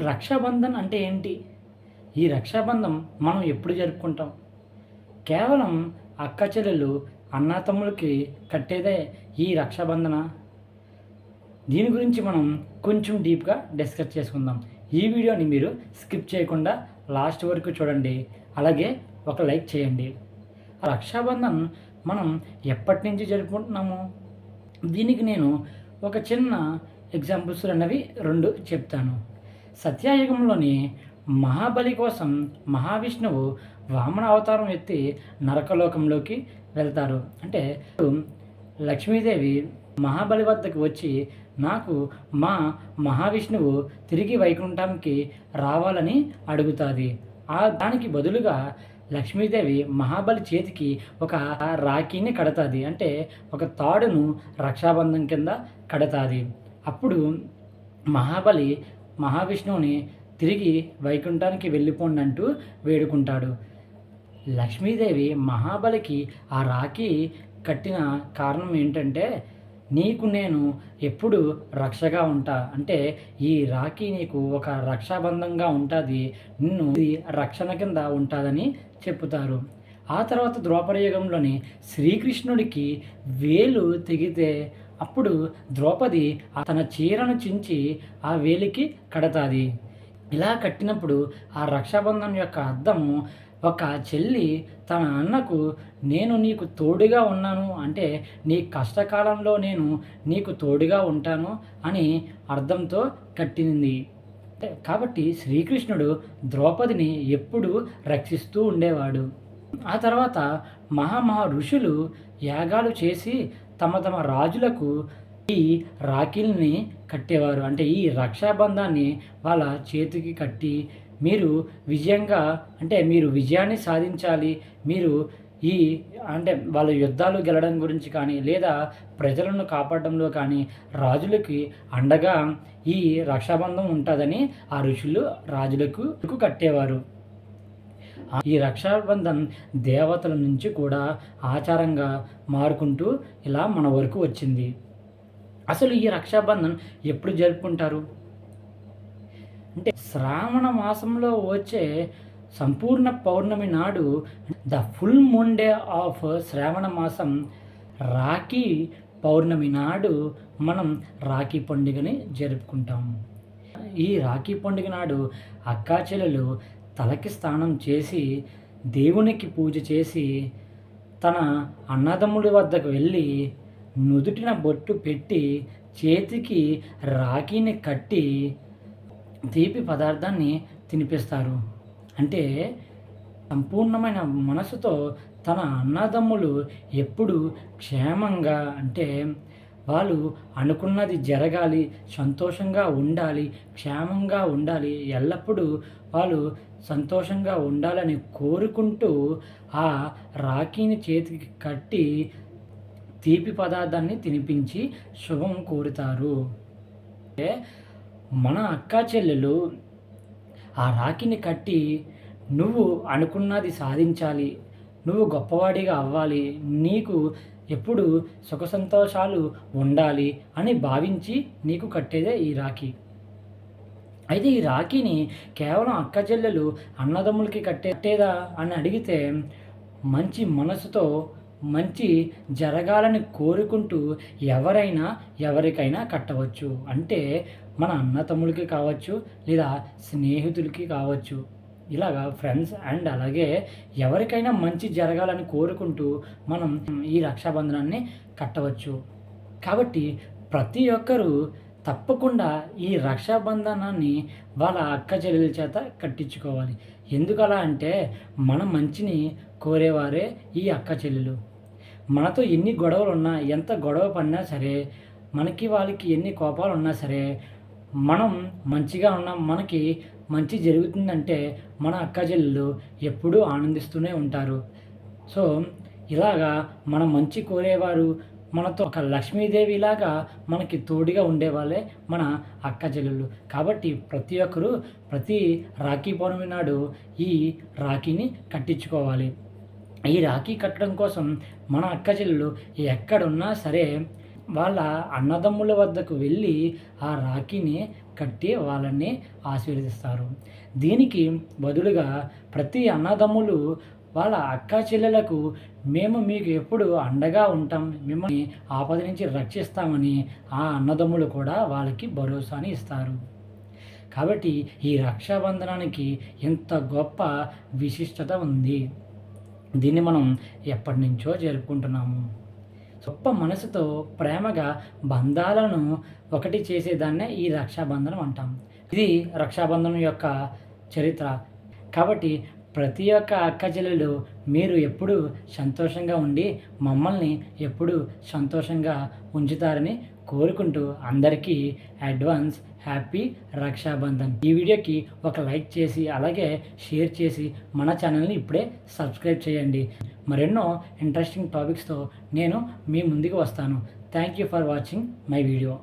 రక్షాబంధన్ అంటే ఏంటి? ఈ రక్షాబంధం మనం ఎప్పుడు జరుపుకుంటాం? కేవలం అక్క చెల్లెలు అన్నాతమ్ములకి కట్టేదే ఈ రక్షాబంధన? దీని గురించి మనం కొంచెం డీప్గా డిస్కస్ చేసుకుందాం. ఈ వీడియోని మీరు స్కిప్ చేయకుండా లాస్ట్ వరకు చూడండి. అలాగే ఒక లైక్ చేయండి. ఆ రక్షాబంధన్ మనం ఎప్పటి నుంచి జరుపుకుంటున్నాము? దీనికి నేను ఒక చిన్న ఎగ్జాంపుల్స్ అన్నవి రెండు చెప్తాను. సత్యాయుగంలోని మహాబలి కోసం మహావిష్ణువు వామన అవతారం ఎత్తి నరకలోకంలోకి వెళ్తారు. అంటే లక్ష్మీదేవి మహాబలి వద్దకు వచ్చి నాకు మా మహావిష్ణువు తిరిగి వైకుంఠంకి రావాలని అడుగుతుంది. ఆ దానికి బదులుగా లక్ష్మీదేవి మహాబలి చేతికి ఒక రాఖీని కడతాది. అంటే ఒక తాడును రక్షాబంధం కింద కడతాది. అప్పుడు మహాబలి మహావిష్ణువుని తిరిగి వైకుంఠానికి వెళ్ళిపోండి అంటూ వేడుకుంటాడు. లక్ష్మీదేవి మహాబలికి ఆ రాఖీ కట్టిన కారణం ఏంటంటే నీకు నేను ఎప్పుడు రక్షగా ఉంటా. అంటే ఈ రాఖీ నీకు ఒక రక్షాబంధంగా ఉంటుంది. నిన్ను ఇది రక్షణ కింద ఉంటుందని చెప్తారు ఆ తర్వాత ద్రౌపదయుగంలోని శ్రీకృష్ణుడికి వేలు తెగితే అప్పుడు ద్రౌపది తన చీరను చించి ఆ వేలికి కడతాది. ఇలా కట్టినప్పుడు ఆ రక్షాబంధం యొక్క అర్థము ఒక చెల్లి తన అన్నకు నేను నీకు తోడుగా ఉన్నాను అంటే నీ కష్టకాలంలో నేను నీకు తోడుగా ఉంటాను అని అర్థంతో కట్టింది. కాబట్టి శ్రీకృష్ణుడు ద్రౌపదిని ఎప్పుడూ రక్షిస్తూ ఉండేవాడు. ఆ తర్వాత మహామహా ఋషులు యాగాలు చేసి తమ తమ రాజులకు ఈ రాఖీల్ని కట్టేవారు. అంటే ఈ రక్షాబంధాన్ని వాళ్ళ చేతికి కట్టి మీరు విజయంగా అంటే మీరు విజయాన్ని సాధించాలి మీరు ఈ అంటే వాళ్ళ యుద్ధాలు గెలడం గురించి కానీ లేదా ప్రజలను కాపాడడంలో కానీ రాజులకి అండగా ఈ రక్షాబంధం ఉంటుందని ఆ ఋషులు రాజులకు కట్టేవారు. ఈ రక్షాబంధన్ దేవతల నుంచి కూడా ఆచారంగా మారుకుంటూ ఇలా మన వరకు వచ్చింది. అసలు ఈ రక్షాబంధన్ ఎప్పుడు జరుపుకుంటారు? అంటే శ్రావణ మాసంలో వచ్చే సంపూర్ణ పౌర్ణమి నాడు the full moon day of శ్రావణ మాసం రాఖీ పౌర్ణమి నాడు మనం రాఖీ పండుగని జరుపుకుంటాం. ఈ రాఖీ పండుగ నాడు అక్కా చెల్లెలు తలకి స్నానం చేసి దేవునికి పూజ చేసి తన అన్నదమ్ముడి వద్దకు వెళ్ళి నుదుటిన బొట్టు పెట్టి చేతికి రాఖీని కట్టి తీపి పదార్థాన్ని తినిపిస్తారు. అంటే సంపూర్ణమైన మనసుతో తన అన్నదమ్ములు ఎప్పుడు క్షేమంగా అంటే వాళ్ళు అనుకున్నది జరగాలి సంతోషంగా ఉండాలి క్షేమంగా ఉండాలి ఎల్లప్పుడూ వాళ్ళు సంతోషంగా ఉండాలని కోరుకుంటూ ఆ రాఖీని చేతికి కట్టి తీపి పదార్థాన్ని తినిపించి శుభం కోరుతారు. అంటే మన అక్క చెల్లెలు ఆ రాఖీని కట్టి నువ్వు అనుకున్నది సాధించాలి నువ్వు గొప్పవాడిగా అవ్వాలి నీకు ఎప్పుడు సుఖ సంతోషాలు ఉండాలి అని భావించి నీకు కట్టేదే ఈ రాఖీ. అయితే ఈ రాఖీని కేవలం అక్క చెల్లెలు అన్నదమ్ములకి కట్టేదా అని అడిగితే మంచి మనసుతో మంచి జరగాలని కోరుకుంటూ ఎవరైనా ఎవరికైనా కట్టవచ్చు. అంటే మన అన్నతమ్ములకి కావచ్చు లేదా స్నేహితులకి కావచ్చు. ఇలాగా ఫ్రెండ్స్ అండ్ అలాగే ఎవరికైనా మంచి జరగాలని కోరుకుంటూ మనం ఈ రక్షాబంధనాన్ని కట్టవచ్చు. కాబట్టి ప్రతి ఒక్కరూ తప్పకుండా ఈ రక్షాబంధనాన్ని వాళ్ళ అక్క చెల్లెల చేత కట్టించుకోవాలి. ఎందుకలా అంటే మన మంచిని కోరేవారే ఈ అక్క చెల్లెలు. మనతో ఎన్ని గొడవలు ఉన్నా ఎంత గొడవ పడినా సరే మనకి వాళ్ళకి ఎన్ని కోపాలు ఉన్నా సరే మనం మంచిగా ఉన్నాం మనకి మంచి జరుగుతుందంటే మన అక్క చెల్లెలు ఎప్పుడూ ఆనందిస్తూనే ఉంటారు. సో ఇలాగా మన మంచి కోరేవారు మనతో ఒక లక్ష్మీదేవిలాగా మనకి తోడుగా ఉండేవాళ్ళే మన అక్క చెల్లెళ్ళు. కాబట్టి ప్రతి ఒక్కరూ ప్రతి రాఖీ పౌర్ణమి నాడు ఈ రాఖీని కట్టించుకోవాలి. ఈ రాఖీ కట్టడం కోసం మన అక్క చెల్లెలు ఎక్కడున్నా సరే వాళ్ళ అన్నదమ్ముల వద్దకు వెళ్ళి ఆ రాఖీని కట్టి వాళ్ళని ఆశీర్వదిస్తారు. దీనికి బదులుగా ప్రతి అన్నదమ్ములు వాళ్ళ అక్క చెల్లెలకు మేము మీకు ఎప్పుడు అండగా ఉంటాం. మిమ్మల్ని ఆపద నుంచి రక్షిస్తామని ఆ అన్నదమ్ములు కూడా వాళ్ళకి భరోసాని ఇస్తారు. కాబట్టి ఈ రక్షాబంధనానికి ఎంత గొప్ప విశిష్టత ఉంది. దీన్ని మనం ఎప్పటి నుంచో జరుపుకుంటున్నాము. గొప్ప మనసుతో ప్రేమగా బంధాలను ఒకటి చేసేదాన్నే ఈ రక్షాబంధనం అంటాం. ఇది రక్షాబంధనం యొక్క చరిత్ర. కాబట్టి ప్రతి ఒక్క అక్క చెల్లెలు మీరు ఎప్పుడు సంతోషంగా ఉండి మమ్మల్ని ఎప్పుడు సంతోషంగా ఉంచుతారని కోరుకుంటూ అందరికీ అడ్వాన్స్ హ్యాపీ రక్షాబంధన్. ఈ వీడియోకి ఒక లైక్ చేసి అలాగే షేర్ చేసి మన ఛానల్ని ఇప్పుడే సబ్స్క్రైబ్ చేయండి. మరెన్నో ఇంట్రెస్టింగ్ టాపిక్స్తో నేను మీ ముందుకు వస్తాను. Thank you for watching my video